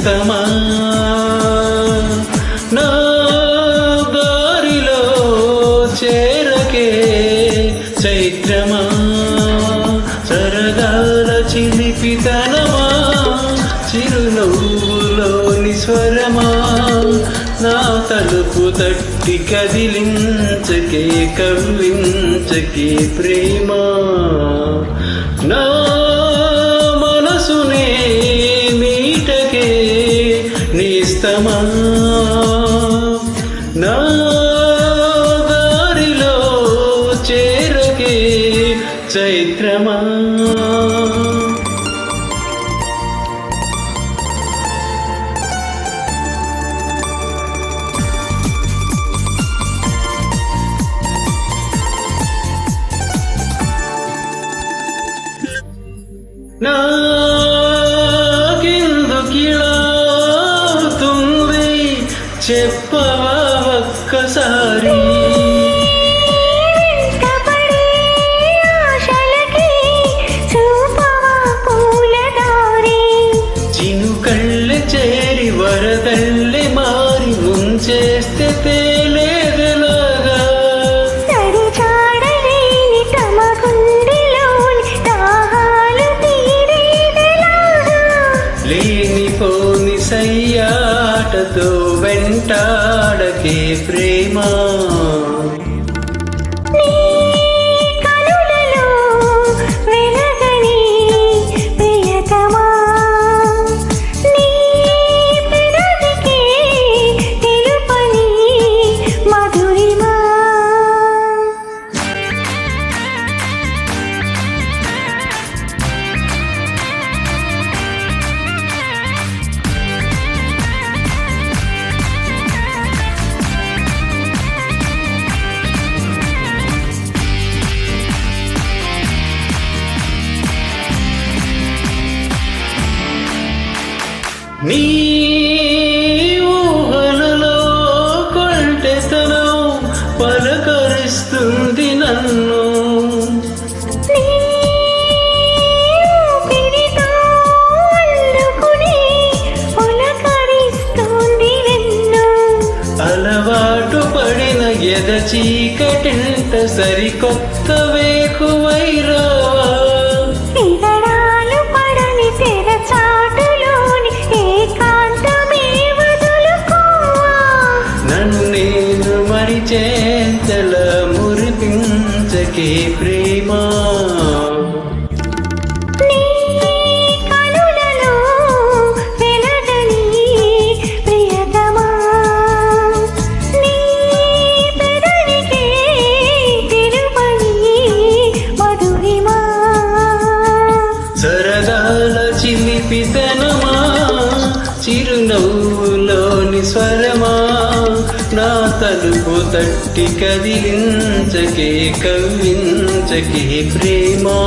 ఇష్టమా నా దారిలో చేరకే చైత్రమా? సరదాల చిలిపితనమా? చిరునవ్వులోని స్వరమా? నా తలుపు తట్టి కదిలించకే కవిలించకే ప్రేమా? నా నిస్తమా నా దారిలో చేరకే చైత్రమా? చెప్పవా ఒక్కసారి? చేరి వరదల్లె మారి ముంచేస్తే తేలేదలాగా? సరిచాడలేని తమ గుండెలోని దాహాలు వెంటాడకే ప్రేమ. నీ ఊహలలో కొంటెతనం పలకరిస్తుంది నన్ను అలవాటు పడిన ఎద చీకటింట సరికొత్త వేకువైరా నేను మరిచేంతల మురిపించకే ప్రేమ. నీ కనులలో తలుపు తట్టి కదిలించకే కవ్వించకే ప్రేమా.